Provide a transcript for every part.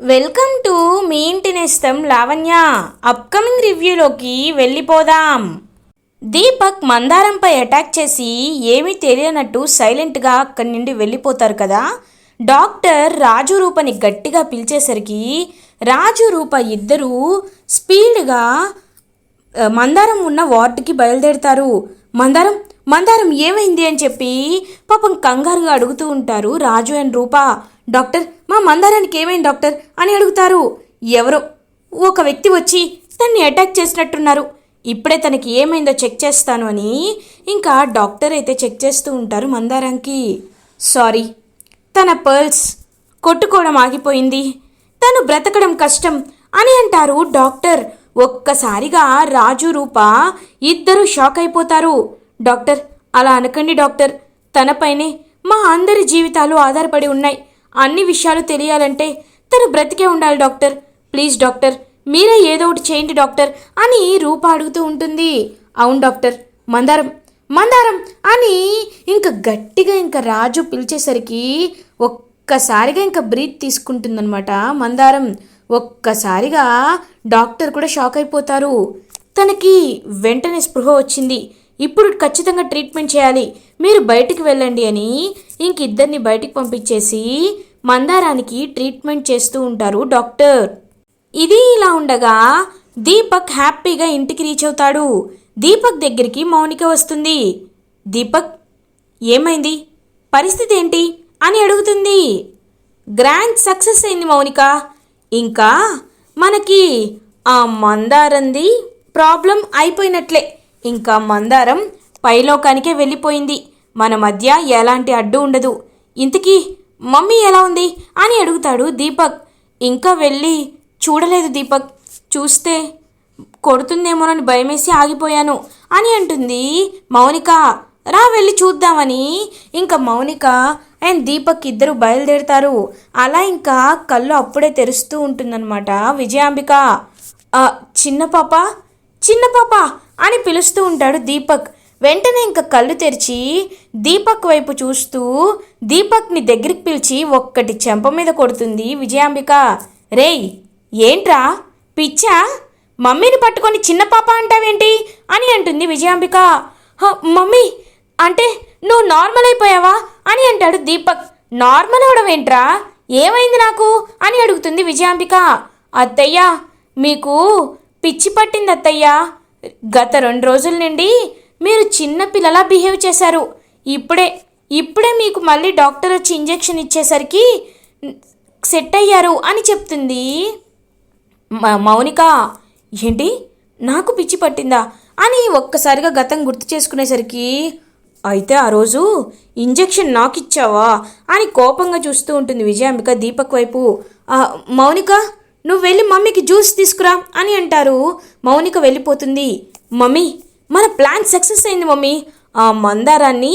Welcome to me ఇంటి నేస్తం Lavanya. Upcoming రివ్యూలోకి వెళ్ళిపోదాం. దీపక్ మందారంపై అటాక్ చేసి ఏమీ తెలియనట్టు సైలెంట్గా అక్కడి నుండి వెళ్ళిపోతారు కదా. డాక్టర్ రాజు రూపని గట్టిగా పిలిచేసరికి రాజు రూప ఇద్దరూ స్పీడ్గా మందారం ఉన్న వార్డుకి బయలుదేరుతారు. మందారం మందారం ఏమైంది అని చెప్పి పాపం కంగారుగా అడుగుతూ ఉంటారు రాజు అండ్ రూప. డాక్టర్ మా మందారానికి ఏమైంది డాక్టర్? అని అడుగుతారు. ఎవరో? ఒక వ్యక్తి వచ్చి తన్ని అటాక్ చేసినట్టున్నారు. ఇప్పుడే తనకి ఏమైందో చెక్ చేస్తాను అని ఇంకా డాక్టర్ అయితే చెక్ చేస్తూ ఉంటారు మందారానికి. సారీ తన పర్ల్స్ కొట్టుకోవడం ఆగిపోయింది. తను బ్రతకడం కష్టం అని అంటారు డాక్టర్. ఒక్కసారిగా రాజు రూప ఇద్దరు షాక్ అయిపోతారు. డాక్టర్ అలా అనకండి డాక్టర్. తనపైనే మా అందరి జీవితాలు ఆధారపడి ఉన్నాయి. అన్ని విషయాలు తెలియాలంటే తను బ్రతికే ఉండాలి డాక్టర్. Please doctor. మీరే ఏదో ఒకటి చేయండి డాక్టర్ అని రూప అడుగుతూ ఉంటుంది. అవును డాక్టర్. మందారం మందారం అని ఇంకా గట్టిగా ఇంకా రాజు పిలిచేసరికి ఒక్కసారిగా ఇంకా బ్రీత్ తీసుకుంటుందన్నమాట మందారం. ఒక్కసారిగా డాక్టర్ కూడా షాక్ అయిపోతారు. తనకి వెంటనే స్పృహ వచ్చింది. ఇప్పుడు ఖచ్చితంగా ట్రీట్మెంట్ చేయాలి. మీరు బయటికి వెళ్ళండి అని ఇంక ఇద్దరిని బయటికి పంపించేసి మందారానికి ట్రీట్మెంట్ చేస్తూ ఉంటారు డాక్టర్. ఇది ఇలా ఉండగా దీపక్ హ్యాపీగా ఇంటికి రీచ్ అవుతాడు. దీపక్ దగ్గరికి మౌనిక వస్తుంది. దీపక్ ఏమైంది? పరిస్థితి ఏంటి? అని అడుగుతుంది. గ్రాండ్ సక్సెస్ అయింది మౌనిక. ఇంకా మనకి ఆ మందారంది ప్రాబ్లం అయిపోయినట్లే. ఇంకా మందారం పైలోకానికే వెళ్ళిపోయింది. మన మధ్య ఎలాంటి అడ్డు ఉండదు. ఇంతకీ మమ్మీ ఎలా ఉంది? అని అడుగుతాడు దీపక్. ఇంకా వెళ్ళి చూడలేదు దీపక్. చూస్తే కొడుతుందేమోనని భయమేసి ఆగిపోయాను. అని అంటుంది మౌనిక. రా వెళ్ళి చూద్దామని. ఇంకా మౌనిక అండ్ దీపక్ ఇద్దరు బయలుదేరుతారు. అలా ఇంకా కళ్ళు అప్పుడే తెరుస్తూ ఉంటుందన్నమాట విజయాంబిక. చిన్న పాప? చిన్న పాప అని పిలుస్తూ ఉంటాడు దీపక్. వెంటనే ఇంకా కళ్ళు తెరిచి దీపక్ వైపు చూస్తూ దీపక్ని దగ్గరికి పిలిచి ఒక్కటి చెంప మీద కొడుతుంది విజయాంబిక. రేయ్ ఏంట్రా? పిచ్చా? మమ్మీని పట్టుకొని చిన్న పాప అంటావేంటి? అని అంటుంది విజయాంబిక. "హ, మమ్మీ అంటే నువ్వు నార్మల్ అయిపోయావా? అని అంటాడు దీపక్. నార్మల్ అవడమేంట్రా? ఏమైంది నాకు? అని అడుగుతుంది విజయాంబిక. అత్తయ్య మీకు పిచ్చి పట్టింది అత్తయ్యా గత రెండు రోజుల నుండి మీరు చిన్న పిల్లలా బిహేవ్ చేశారు. ఇప్పుడే ఇప్పుడే మీకు మళ్ళీ డాక్టర్ వచ్చి ఇంజెక్షన్ ఇచ్చేసరికి సెట్ అయ్యారు అని చెప్తుంది. మౌనిక ఏంటి? నాకు పిచ్చి పట్టిందా? అని ఒక్కసారిగా గతం గుర్తు చేసుకునేసరికి అయితే ఆ రోజు ఇంజెక్షన్ నాకు ఇచ్చావా అని కోపంగా చూస్తూ ఉంటుంది విజయాంబిక దీపక్ వైపు. మౌనిక? నువ్వు వెళ్ళి మమ్మీకి జ్యూస్ తీసుకురా అని అంటారు. మౌనిక వెళ్ళిపోతుంది. మమ్మీ మన ప్లాన్ సక్సెస్ అయింది మమ్మీ. ఆ మందారాన్ని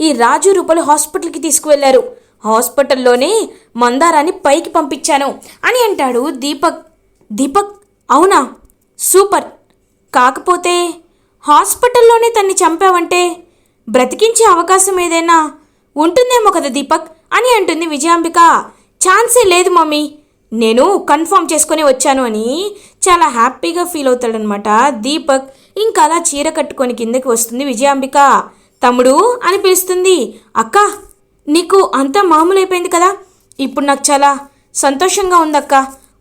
ఈ రాజు రూపలు హాస్పిటల్కి తీసుకువెళ్ళారు. హాస్పిటల్లోనే మందారాన్ని పైకి పంపించాను అని అంటాడు దీపక్. దీపక్ అవునా? సూపర్. కాకపోతే హాస్పిటల్లోనే తన్ని చంపావంటే బ్రతికించే అవకాశం ఏదైనా ఉంటుందేమో కదా దీపక్ అని అంటుంది విజయాంబిక. ఛాన్సే లేదు మమ్మీ. నేను కన్ఫర్మ్ చేసుకొని వచ్చాను అని చాలా హ్యాపీగా ఫీల్ అవుతాడనమాట దీపక్ ఇంకా అలా చీర కట్టుకొని కిందకి వస్తుంది విజయాంబిక. తమ్ముడు అని పిలుస్తుంది. అక్క నీకు అంతా మామూలు అయిపోయింది కదా? ఇప్పుడు నాకు చాలా సంతోషంగా ఉందక్క.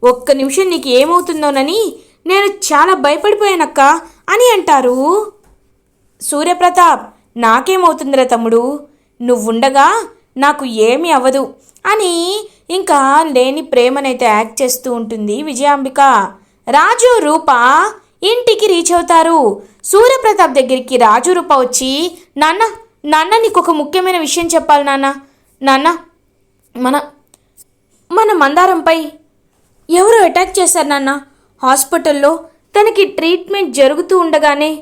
ఒక్క నిమిషం నీకు ఏమవుతుందోనని నేను చాలా భయపడిపోయానక్క అని అంటారు. సూర్యప్రతాప్ నాకేమవుతుందిరా తమ్ముడు? నువ్వుండగా నాకు ఏమీ అవ్వదు అని ఇంకా లేని ప్రేమనైతే యాక్ట్ చేస్తూ ఉంటుంది విజయాంబిక. రాజు రూప ఇంటికి రీచ్ అవుతారు. సూర్యప్రతాప్ దగ్గరికి రాజు రూప వచ్చి నాన్న నాన్న నీకు ఒక ముఖ్యమైన విషయం చెప్పాలి నాన్న. నాన్న మన మన మందారంపై ఎవరు అటాక్ చేశారు నాన్న. హాస్పిటల్లో తనకి ట్రీట్మెంట్ జరుగుతూ ఉండగానే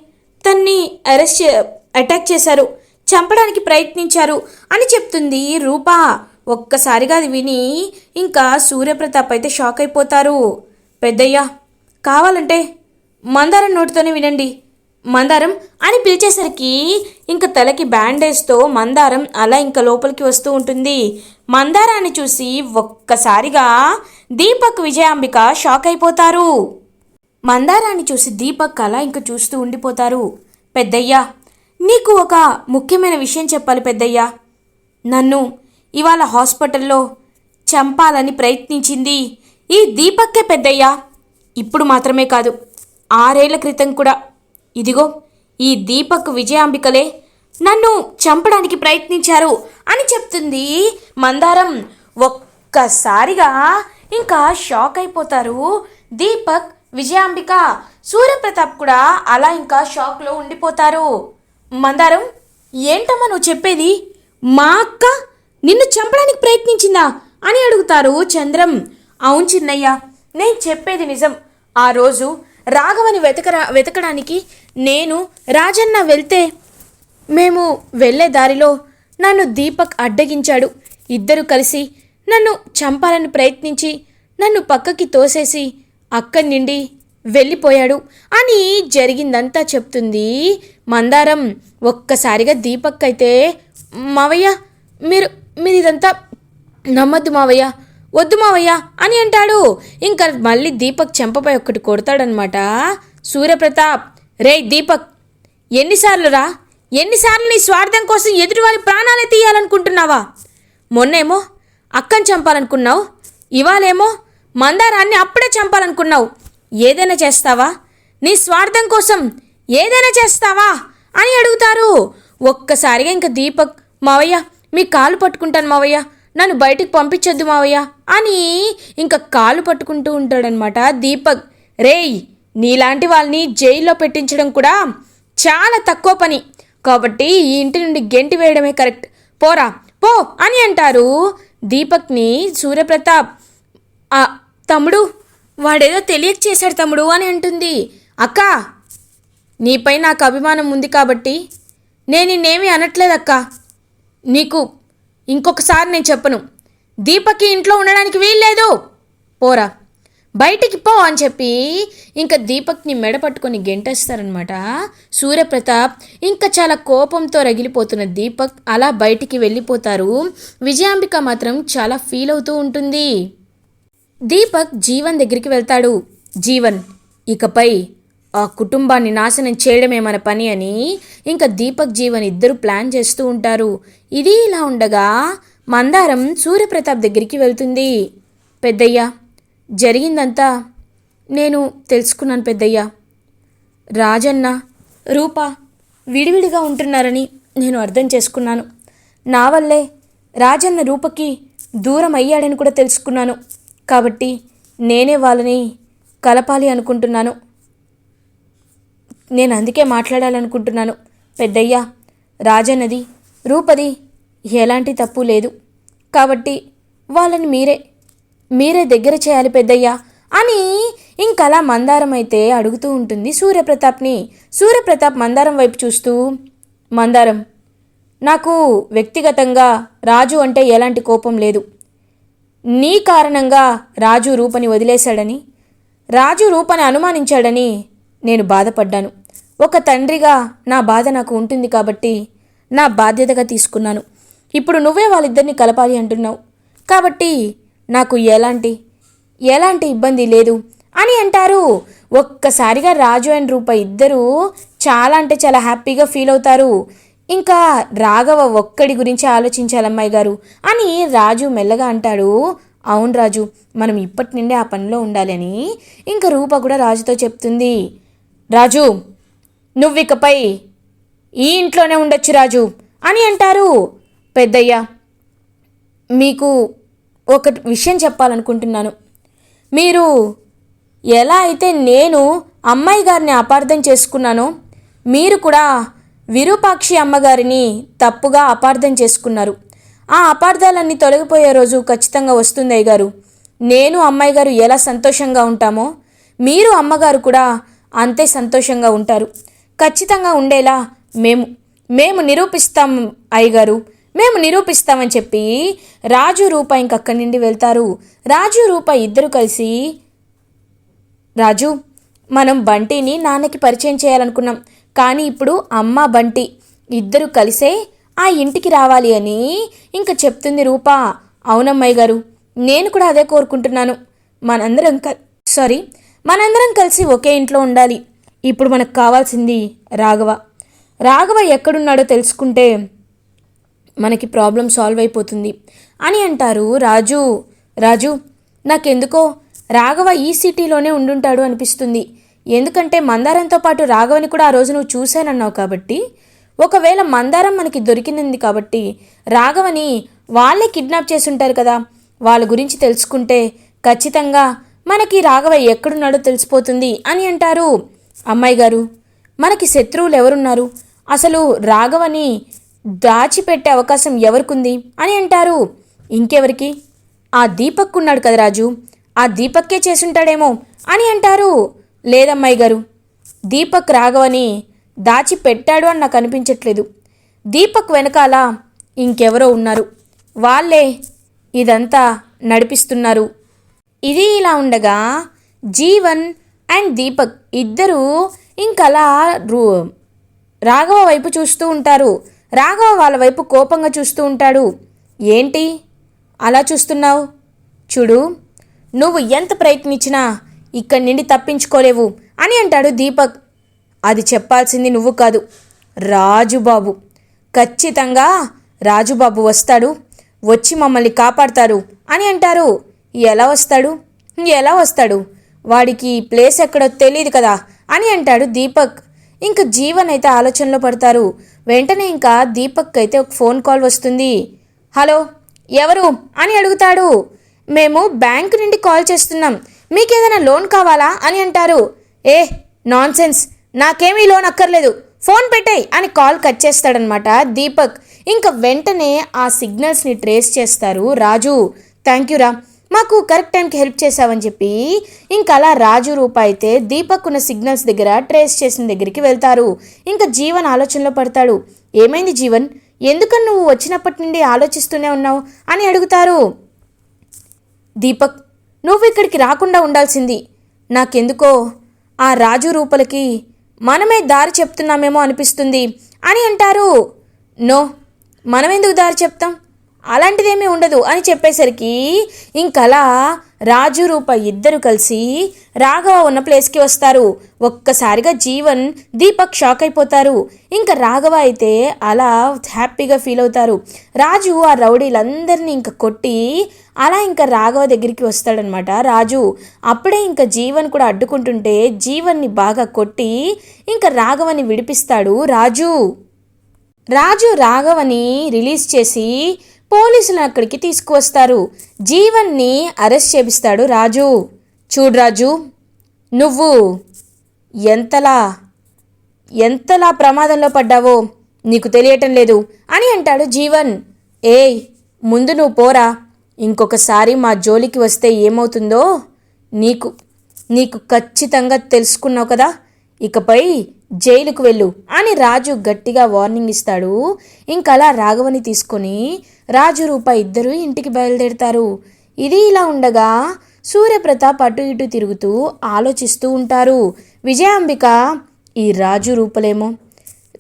తన్ని అరెస్ట్ చే- అటాక్ చేశారు. చంపడానికి ప్రయత్నించారు అని చెప్తుంది రూపా. ఒక్కసారిగా అది విని ఇంకా సూర్యప్రతాప్ అయితే షాక్ అయిపోతారు. పెద్దయ్యా కావాలంటే మందారం నోటితోనే వినండి. మందారం అని పిలిచేసరికి ఇంక తలకి బ్యాండేజ్తో మందారం అలా ఇంకా లోపలికి వస్తూ ఉంటుంది. మందారాన్ని చూసి ఒక్కసారిగా దీపక్ విజయాంబిక షాక్ అయిపోతారు. మందారాన్ని చూసి దీపక్ అలా ఇంకా చూస్తూ ఉండిపోతారు. పెద్దయ్యా నీకు ఒక ముఖ్యమైన విషయం చెప్పాలి పెద్దయ్యా. నన్ను ఇవాళ హాస్పిటల్లో చంపాలని ప్రయత్నించింది ఈ దీపక్కే పెద్దయ్యా. ఇప్పుడు మాత్రమే కాదు ఆరేళ్ళ క్రితం కూడా. ఇదిగో ఈ దీపక్ విజయాంబికలే నన్ను చంపడానికి ప్రయత్నించారు అని చెప్తుంది మందారం. ఒక్కసారిగా ఇంకా షాక్ అయిపోతారు దీపక్ విజయాంబిక. సూర్యప్రతాప్ కూడా అలా ఇంకా షాక్లో ఉండిపోతారు. మందారం ఏంటమ్మా నువ్వు చెప్పేది? మా అక్క నిన్ను చంపడానికి ప్రయత్నించిందా అని అడుగుతారు చంద్రం. అవును చిన్నయ్య నేను చెప్పేది నిజం. ఆ రోజు రాఘవని వెతకరా వెతకడానికి నేను రాజన్న వెళ్తే మేము వెళ్ళే దారిలో నన్ను దీపక్ అడ్డగించాడు. ఇద్దరు కలిసి నన్ను చంపాలని ప్రయత్నించి నన్ను పక్కకి తోసేసి అక్కడి నుండి వెళ్ళిపోయాడు అని జరిగిందంతా చెప్తుంది మందారం. ఒక్కసారిగా దీపక్ అయితే మావయ్య మీరు మీరు ఇదంతా నమ్మద్దు మావయ్య. వద్దు మావయ్య అని అంటాడు. ఇంకా మళ్ళీ దీపక్ చెంపపై ఒక్కటి కొడతాడనమాట సూర్యప్రతాప్ రే దీపక్ ఎన్నిసార్లు రా ఎన్నిసార్లు నీ స్వార్థం కోసం ఎదుటివారి ప్రాణాలే తీయాలనుకుంటున్నావా? మొన్నేమో అక్కని చంపాలనుకున్నావు ఇవాళేమో మందారాన్ని అప్పుడే చంపాలనుకున్నావు. ఏదైనా చేస్తావా? నీ స్వార్థం కోసం ఏదైనా చేస్తావా? అని అడుగుతారు. ఒక్కసారిగా ఇంకా దీపక్ మావయ్య మీ కాలు పట్టుకుంటాను మావయ్య. నన్ను బయటికి పంపించొద్దు మావయ్య. అని ఇంకా కాలు పట్టుకుంటూ ఉంటాడనమాట దీపక్. రేయ్ నీలాంటి వాళ్ళని జైల్లో పెట్టించడం కూడా చాలా తక్కువ పని. కాబట్టి ఈ ఇంటి నుండి గెంటి వేయడమే కరెక్ట్. పోరా పో అని అంటారు దీపక్ని సూర్యప్రతాప్. తమ్ముడు వాడేదో తెలియక చేశాడు తమ్ముడు అని అంటుంది. అక్క నీపై నాకు అభిమానం ఉంది కాబట్టి. నేను నిన్నేమీ అనట్లేదక్కా. నీకు ఇంకొకసారి నేను చెప్పను. దీపక్కి ఇంట్లో ఉండడానికి వీల్లేదు. పోరా. బయటికి పో అని చెప్పి ఇంకా దీపక్ని మెడ పట్టుకొని గెంటేస్తారనమాట సూర్యప్రతాప్ ఇంకా చాలా కోపంతో రగిలిపోతున్న దీపక్ అలా బయటికి వెళ్ళిపోతారు. విజయాంబిక మాత్రం చాలా ఫీల్ అవుతూ ఉంటుంది. దీపక్ జీవన్ దగ్గరికి వెళ్తాడు. జీవన్ ఇకపై కుటుంబాన్ని నాశనం చేయడమే మన పని అని ఇంకా దీపక్ జీవన్ ఇద్దరు ప్లాన్ చేస్తూ ఉంటారు. ఇది ఇలా ఉండగా మందారం సూర్యప్రతాప్ దగ్గరికి వెళ్తుంది. పెద్దయ్య జరిగిందంతా నేను తెలుసుకున్నాను పెద్దయ్య. రాజన్న రూప విడివిడిగా ఉంటున్నారని నేను అర్థం చేసుకున్నాను. నా వల్లే రాజన్న రూపకి దూరం అయ్యాడని కూడా తెలుసుకున్నాను. కాబట్టి నేనే వాళ్ళని కలపాలి అనుకుంటున్నాను. నేను అందుకే మాట్లాడాలనుకుంటున్నాను. పెద్దయ్య రాజన్నది రూపది ఎలాంటి తప్పు లేదు. కాబట్టి వాళ్ళని మీరే మీరే దగ్గర చేయాలి పెద్దయ్య అని ఇంకలా మందారం అయితే అడుగుతూ ఉంటుంది సూర్యప్రతాప్ని. సూర్యప్రతాప్ మందారం వైపు చూస్తూ మందారం నాకు వ్యక్తిగతంగా రాజు అంటే ఎలాంటి కోపం లేదు. నీ కారణంగా రాజు రూపని వదిలేశాడని రాజు రూపని అనుమానించాడని నేను బాధపడ్డాను. ఒక తండ్రిగా నా బాధ నాకు ఉంటుంది కాబట్టి నా బాధ్యతగా తీసుకున్నాను. ఇప్పుడు నువ్వే వాళ్ళిద్దరిని కలపాలి అంటున్నావు. కాబట్టి నాకు ఎలాంటి ఎలాంటి ఇబ్బంది లేదు అని అంటారు. ఒక్కసారిగా రాజు అండ్ రూప ఇద్దరూ చాలా అంటే చాలా హ్యాపీగా ఫీల్ అవుతారు. ఇంకా రాఘవ ఒక్కడి గురించి ఆలోచించాలి అమ్మాయి గారు అని రాజు మెల్లగా అంటాడు. అవును రాజు మనం ఇప్పటి నుండే ఆ పనిలో ఉండాలి అని ఇంకా రూప కూడా రాజుతో చెప్తుంది. రాజు నువ్వికపై ఈ ఇంట్లోనే ఉండొచ్చు రాజు అని అంటారు పెద్దయ్య. మీకు ఒక విషయం చెప్పాలనుకుంటున్నాను. మీరు ఎలా అయితే నేను అమ్మాయి గారిని అపార్థం చేసుకున్నానో మీరు కూడా విరూపాక్షి అమ్మగారిని తప్పుగా అపార్థం చేసుకున్నారు. ఆ అపార్థాలన్నీ తొలగిపోయే రోజు ఖచ్చితంగా వస్తుంది అయ్యగారు. నేను అమ్మాయి గారు ఎలా సంతోషంగా ఉంటామో మీరు అమ్మగారు కూడా అంతే సంతోషంగా ఉంటారు. ఖచ్చితంగా ఉండేలా మేము మేము నిరూపిస్తాం అయ్యగారు మేము నిరూపిస్తామని చెప్పి రాజు రూప ఇంకక్కడి నుండి వెళ్తారు. రాజు రూప ఇద్దరు కలిసి రాజు మనం బంటిని నాన్నకి పరిచయం చేయాలనుకున్నాం. కానీ ఇప్పుడు అమ్మ బంటి ఇద్దరు కలిసే ఆ ఇంటికి రావాలి అని ఇంకా చెప్తుంది రూప. అవునమ్మాయి గారు నేను కూడా అదే కోరుకుంటున్నాను. మనందరం క సారీ మనందరం కలిసి ఒకే ఇంట్లో ఉండాలి. ఇప్పుడు మనకు కావాల్సింది రాఘవ. రాఘవ ఎక్కడున్నాడో తెలుసుకుంటే మనకి ప్రాబ్లం సాల్వ్ అయిపోతుంది. అని అంటారు రాజు. రాజు నాకెందుకో రాఘవ ఈ సిటీలోనే ఉండుంటాడు అనిపిస్తుంది. ఎందుకంటే మందారంతో పాటు రాఘవని కూడా ఆ రోజు నువ్వు చూశానన్నావు కాబట్టి ఒకవేళ మందారం మనకి దొరికింది కాబట్టి రాఘవని వాళ్ళే కిడ్నాప్ చేసుంటారు కదా. వాళ్ళ గురించి తెలుసుకుంటే ఖచ్చితంగా మనకి రాఘవ ఎక్కడున్నాడో తెలిసిపోతుంది అని అంటారు అమ్మాయి గారు మనకి శత్రువులు ఎవరున్నారు? అసలు రాఘవని దాచిపెట్టే అవకాశం ఎవరికుంది? అని అంటారు. ఇంకెవరికి? ఆ దీపక్ ఉన్నాడు కదా రాజు ఆ దీపక్కే చేసుంటాడేమో అని అంటారు. లేదమ్మాయి గారు దీపక్ రాఘవని దాచి పెట్టాడు అని నాకు అనిపించట్లేదు. దీపక్ వెనకాల ఇంకెవరో ఉన్నారు. వాళ్ళే ఇదంతా నడిపిస్తున్నారు. ఇది ఇలా ఉండగా జీవన్ అండ్ దీపక్ ఇద్దరూ ఇంకలా రూ రాఘవ వైపు చూస్తూ ఉంటారు. రాఘవ వాళ్ళ వైపు కోపంగా చూస్తూ ఉంటాడు. ఏంటి? అలా చూస్తున్నావు? చూడు నువ్వు ఎంత ప్రయత్నించినా ఇక్కడి నుండి తప్పించుకోలేవు అని అంటాడు దీపక్. అది చెప్పాల్సింది నువ్వు కాదు రాజుబాబు. ఖచ్చితంగా రాజుబాబు వస్తాడు. వచ్చి మమ్మల్ని కాపాడతారు అని అంటారు. ఎలా వస్తాడు? ఎలా వస్తాడు? వాడికి ప్లేస్ ఎక్కడో తెలియదు కదా అని అంటాడు దీపక్. ఇంకా జీవన్ అయితే ఆలోచనలో పడతారు. వెంటనే ఇంకా దీపక్ అయితే ఒక ఫోన్ కాల్ వస్తుంది. హలో ఎవరు? అని అడుగుతాడు. మేము బ్యాంకు నుండి కాల్ చేస్తున్నాం. మీకు ఏదైనా లోన్ కావాలా? అని అంటారు. ఏ నాన్ సెన్స్ నాకేమీ లోన్ అక్కర్లేదు. ఫోన్ పెట్టాయి అని కాల్ కట్ చేస్తాడనమాట దీపక్. ఇంకా వెంటనే ఆ సిగ్నల్స్ని ట్రేస్ చేస్తారు రాజు. థ్యాంక్ యూ రా. మాకు కరెక్ట్ టైంకి హెల్ప్ చేసావని చెప్పి ఇంకా అలా రాజు రూప అయితే దీపక్ ఉన్న సిగ్నల్స్ దగ్గర ట్రేస్ చేసిన దగ్గరికి వెళ్తారు. ఇంకా జీవన్ ఆలోచనలో పడతాడు. ఏమైంది జీవన్? ఎందుకని నువ్వు వచ్చినప్పటి నుండి ఆలోచిస్తూనే ఉన్నావు? అని అడుగుతారు. దీపక్ నువ్వు ఇక్కడికి రాకుండా ఉండాల్సింది. నాకెందుకో? ఆ రాజు రూపలకి మనమే దారి చెప్తున్నామేమో అనిపిస్తుంది అని అంటారు. నో మనమెందుకు దారి చెప్తాం? అలాంటిదేమీ ఉండదు అని చెప్పేసరికి ఇంకలా రాజు రూప ఇద్దరు కలిసి రాఘవ ఉన్న ప్లేస్కి వస్తారు. ఒక్కసారిగా జీవన్ దీపక్ షాక్ అయిపోతారు. ఇంకా రాఘవ అయితే అలా హ్యాపీగా ఫీల్ అవుతారు. రాజు ఆ రౌడీలందరినీ ఇంకా కొట్టి అలా ఇంకా రాఘవ దగ్గరికి వస్తాడనమాట. రాజు అప్పుడే ఇంకా జీవన్ కూడా అడ్డుకుంటుంటే జీవన్ని బాగా కొట్టి ఇంకా రాఘవని విడిపిస్తాడు. రాజు! రాజు రాఘవని రిలీజ్ చేసి పోలీసులు అక్కడికి తీసుకువస్తారు. జీవన్ని అరెస్ట్ చేపిస్తాడు రాజు. చూడు రాజు నువ్వు ఎంతలా ఎంతలా ప్రమాదంలో పడ్డావో నీకు తెలియటం లేదు అని అంటాడు జీవన్. ఏయ్ ముందు నువ్వు పోరా. ఇంకొకసారి మా జోలికి వస్తే ఏమవుతుందో నీకు నీకు ఖచ్చితంగా తెలుసుకున్నావు కదా. ఇకపై జైలుకు వెళ్ళు అని రాజు గట్టిగా వార్నింగ్ ఇస్తాడు. ఇంకలా రాఘవని తీసుకొని రాజు రూప ఇద్దరూ ఇంటికి బయలుదేరుతారు. ఇది ఇలా ఉండగా సూర్యప్రతాప్ అటు ఇటు తిరుగుతూ ఆలోచిస్తూ ఉంటారు. విజయాంబిక ఈ రాజు రూపలేమో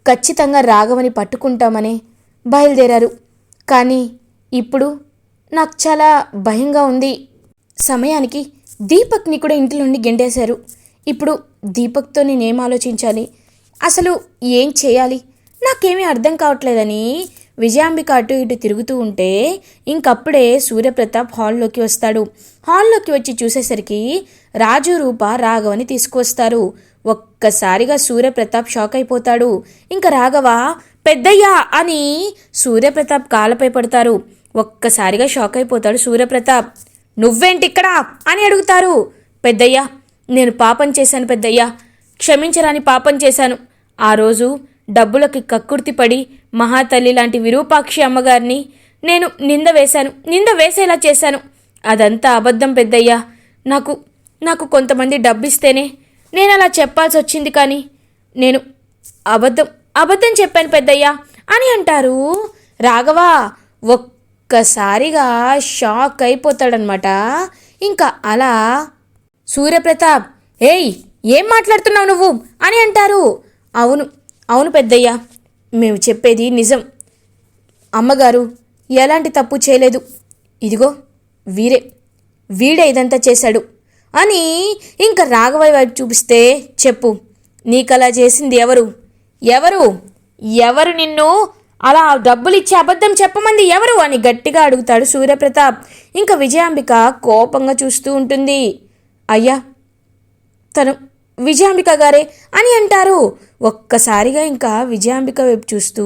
ఖచ్చితంగా రాఘవని పట్టుకుంటామని బయలుదేరారు. కానీ ఇప్పుడు నాకు చాలా భయంగా ఉంది. సమయానికి దీపక్ని కూడా ఇంటి నుండి గెంటేశారు ఇప్పుడు దీపక్తో నేనేం ఆలోచించాలి? అసలు ఏం చేయాలి? నాకేమీ అర్థం కావట్లేదని విజయాంబిక అటు ఇటు తిరుగుతూ ఉంటే ఇంకప్పుడే సూర్యప్రతాప్ హాల్లోకి వస్తాడు. హాల్లోకి వచ్చి చూసేసరికి రాజు రూప రాఘవని తీసుకువస్తారు. ఒక్కసారిగా సూర్యప్రతాప్ షాక్ అయిపోతాడు. ఇంకా రాఘవ పెద్దయ్యా అని సూర్యప్రతాప్ కాలపై పడతారు. ఒక్కసారిగా షాక్ అయిపోతాడు సూర్యప్రతాప్. నువ్వేంటి ఇక్కడ? అని అడుగుతారు. పెద్దయ్యా నేను పాపం చేశాను పెద్దయ్యా. క్షమించరాని పాపం చేశాను. ఆ రోజు డబ్బులకి కక్కుర్తిపడి మహాతల్లి లాంటి విరూపాక్షి అమ్మగారిని నేను నింద వేశాను నింద వేసేలా చేశాను. అదంతా అబద్ధం పెద్దయ్యా. నాకు నాకు కొంతమంది డబ్బిస్తేనే నేను అలా చెప్పాల్సి వచ్చింది కానీ నేను అబద్ధం అబద్ధం చెప్పాను పెద్దయ్యా అని అంటారు. రాఘవ ఒక్కసారిగా షాక్ అయిపోతాడనమాట ఇంకా అలా సూర్యప్రతాప్ ఏయ్ ఏం మాట్లాడుతున్నావు నువ్వు అని అంటారు. అవును అవును పెద్దయ్య మేము చెప్పేది నిజం. అమ్మగారు ఎలాంటి తప్పు చేయలేదు. ఇదిగో వీరే. వీడే ఇదంతా చేశాడు. అని ఇంకా రాఘవయ్య వైపు చూపిస్తే చెప్పు నీకలా చేసింది ఎవరు? ఎవరు? ఎవరు నిన్ను? అలా డబ్బులు ఇచ్చి అబద్ధం చెప్పమంది ఎవరు? అని గట్టిగా అడుగుతాడు సూర్యప్రతాప్. ఇంకా విజయాంబిక కోపంగా చూస్తూ ఉంటుంది. అయ్యా తను విజయాంబిక గారే అని అంటారు. ఒక్కసారిగా ఇంకా విజయాంబిక వైపు చూస్తూ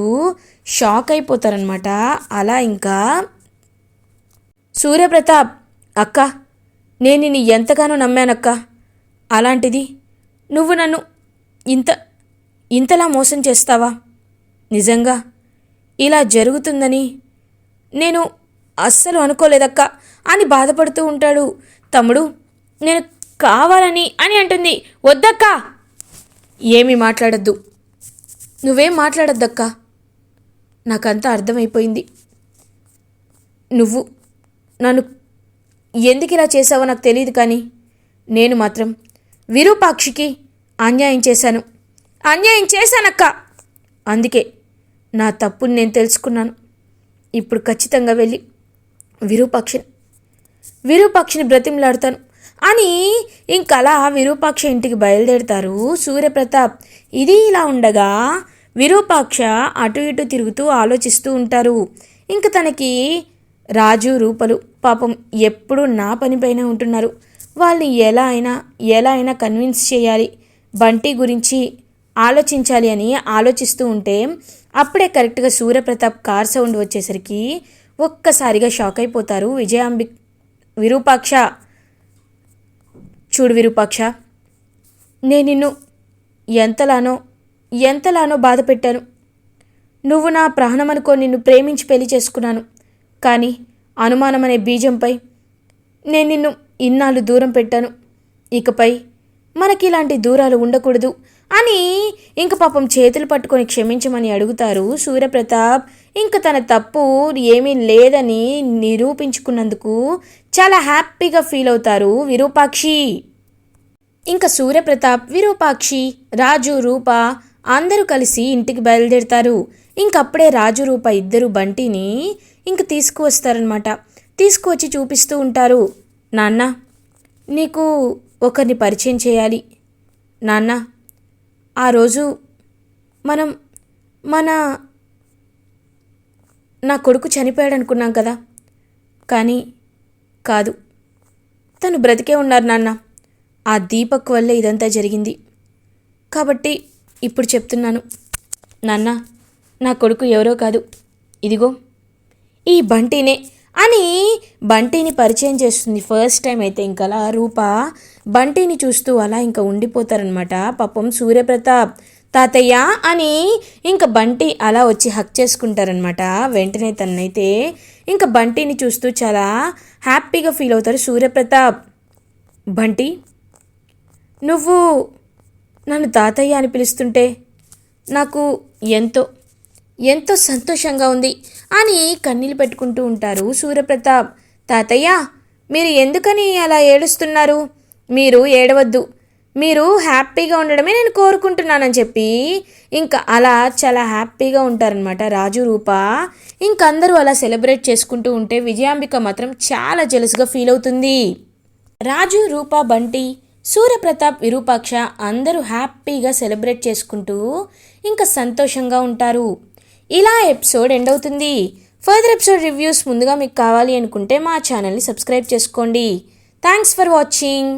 షాక్ అయిపోతారనమాట అలా ఇంకా సూర్యప్రతాప్ అక్క నేను నిన్ను ఎంతగానో నమ్మానక్క. అలాంటిది నువ్వు నన్ను ఇంత ఇంతలా మోసం చేస్తావా? నిజంగా ఇలా జరుగుతుందని నేను అస్సలు అనుకోలేదక్క అని బాధపడుతూ ఉంటాడు. తమ్ముడు నేను కావాలని అని అంటుంది. వద్దక్క. ఏమీ మాట్లాడద్దు. నువ్వేం మాట్లాడద్దక్క? నాకంతా అర్థమైపోయింది. నువ్వు నన్ను ఎందుకు ఇలా చేసావో నాకు తెలియదు కానీ నేను మాత్రం విరూపాక్షికి అన్యాయం చేశాను. అన్యాయం చేశానక్క. అందుకే నా తప్పుని నేను తెలుసుకున్నాను. ఇప్పుడు ఖచ్చితంగా వెళ్ళి విరూపాక్షిని విరూపాక్షిని బ్రతిమలాడతాను. అని ఇంకలా విరూపాక్ష ఇంటికి బయలుదేరుతారు సూర్యప్రతాప్. ఇది ఇలా ఉండగా విరూపాక్ష అటు ఇటు తిరుగుతూ ఆలోచిస్తూ ఉంటారు. ఇంక తనకి రాజు రూపలు పాపం ఎప్పుడు నా పనిపైన ఉంటున్నారు. వాళ్ళని ఎలా అయినా ఎలా అయినా కన్విన్స్ చేయాలి బంటి గురించి ఆలోచించాలి అని ఆలోచిస్తూ ఉంటే అప్పుడే కరెక్ట్గా సూర్యప్రతాప్ కార్ సౌండ్ వచ్చేసరికి ఒక్కసారిగా షాక్ అయిపోతారు విజయాంబి విరూపాక్ష. చూడు విరూపాక్ష. నేను నిన్ను ఎంతలానో ఎంతలానో బాధ పెట్టాను. నువ్వు నా ప్రాణం అనుకో నిన్ను ప్రేమించి పెళ్ళి చేసుకున్నాను. కానీ అనుమానం అనే బీజంపై నేను నిన్ను ఇన్నాళ్ళు దూరం పెట్టాను. ఇకపై మనకి ఇలాంటి దూరాలు ఉండకూడదు అని ఇంక పాపం చేతులు పట్టుకొని క్షమించమని అడుగుతారు సూర్యప్రతాప్. ఇంక తన తప్పు ఏమీ లేదని నిరూపించుకున్నందుకు చాలా హ్యాపీగా ఫీల్ అవుతారు విరూపాక్షి. ఇంకా సూర్యప్రతాప్ విరూపాక్షి రాజు రూప అందరూ కలిసి ఇంటికి బయలుదేరుతారు. ఇంకప్పుడే రాజు రూప ఇద్దరు బంటిని ఇంక తీసుకువస్తారనమాట తీసుకువచ్చి చూపిస్తూ ఉంటారు. నాన్న నీకు ఒకరిని పరిచయం చేయాలి. నాన్న ఆ రోజు మనం మన నా కొడుకు చనిపోయాడు అనుకున్నాం కదా. కానీ కాదు తను బ్రతికే ఉన్నారు నాన్న. ఆ దీపక్ వల్లే ఇదంతా జరిగింది. కాబట్టి ఇప్పుడు చెప్తున్నాను. నాన్న నా కొడుకు ఎవరో కాదు. ఇదిగో ఈ బంటినే అని బంటిని పరిచయం చేస్తుంది. ఫస్ట్ టైం అయితే ఇంకలా రూప బంటిని చూస్తూ అలా ఇంకా ఉండిపోతారనమాట పాపం సూర్యప్రతాప్ తాతయ్య అని ఇంకా బంటి అలా వచ్చి హక్ చేసుకుంటారనమాట వెంటనే తన్నైతే ఇంకా బంటిని చూస్తూ చాలా హ్యాపీగా ఫీల్ అవుతారు సూర్యప్రతాప్. బంటి నువ్వు నన్ను తాతయ్య అని పిలుస్తుంటే నాకు ఎంతో ఎంతో సంతోషంగా ఉంది అని కన్నీళ్ళు పెట్టుకుంటూ ఉంటారు సూర్యప్రతాప్ తాతయ్య మీరు ఎందుకని అలా ఏడుస్తున్నారు? మీరు ఏడవద్దు. మీరు హ్యాపీగా ఉండడమే నేను కోరుకుంటున్నానని చెప్పి ఇంకా అలా చాలా హ్యాపీగా ఉంటారనమాట రాజు రూప. ఇంకందరూ అలా సెలబ్రేట్ చేసుకుంటూ ఉంటే విజయాంబిక మాత్రం చాలా జలుసుగా ఫీల్ అవుతుంది. రాజు రూప బంటి సూర్యప్రతాప్ విరూపాక్ష అందరూ హ్యాపీగా సెలబ్రేట్ చేసుకుంటూ ఇంకా సంతోషంగా ఉంటారు. ఇలా ఎపిసోడ్ ఎండ్ అవుతుంది. ఫర్దర్ ఎపిసోడ్ రివ్యూస్ ముందుగా మీకు కావాలి అనుకుంటే మా ఛానల్ని సబ్స్క్రైబ్ చేసుకోండి. Thanks for watching.